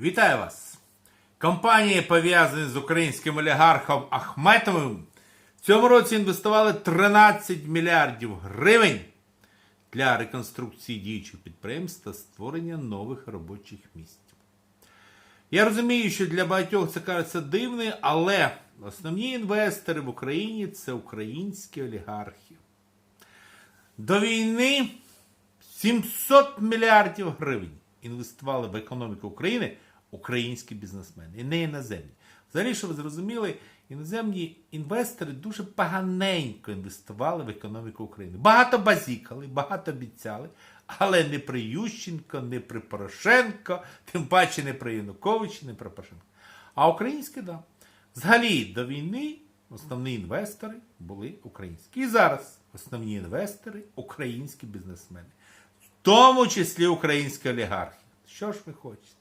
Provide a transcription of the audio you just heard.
Вітаю вас! Компанії, пов'язані з українським олігархом Ахметовим, в цьому році інвестували 13 мільярдів гривень для реконструкції діючих підприємств та створення нових робочих місць. Я розумію, що для багатьох це кажеться дивним, але основні інвестори в Україні це українські олігархи. До війни 700 мільярдів гривень інвестували в економіку України українські бізнесмени, і не іноземні. Взагалі, що ви зрозуміли, іноземні інвестори дуже поганенько інвестували в економіку України. Багато базікали, багато обіцяли, але не при Ющенко, не при Порошенко, тим паче не при Януковичі, не при Порошенко. А українські, да. Взагалі до війни основні інвестори були українські. І зараз основні інвестори українські бізнесмени, в тому числі українські олігархи. Що ж ви хочете?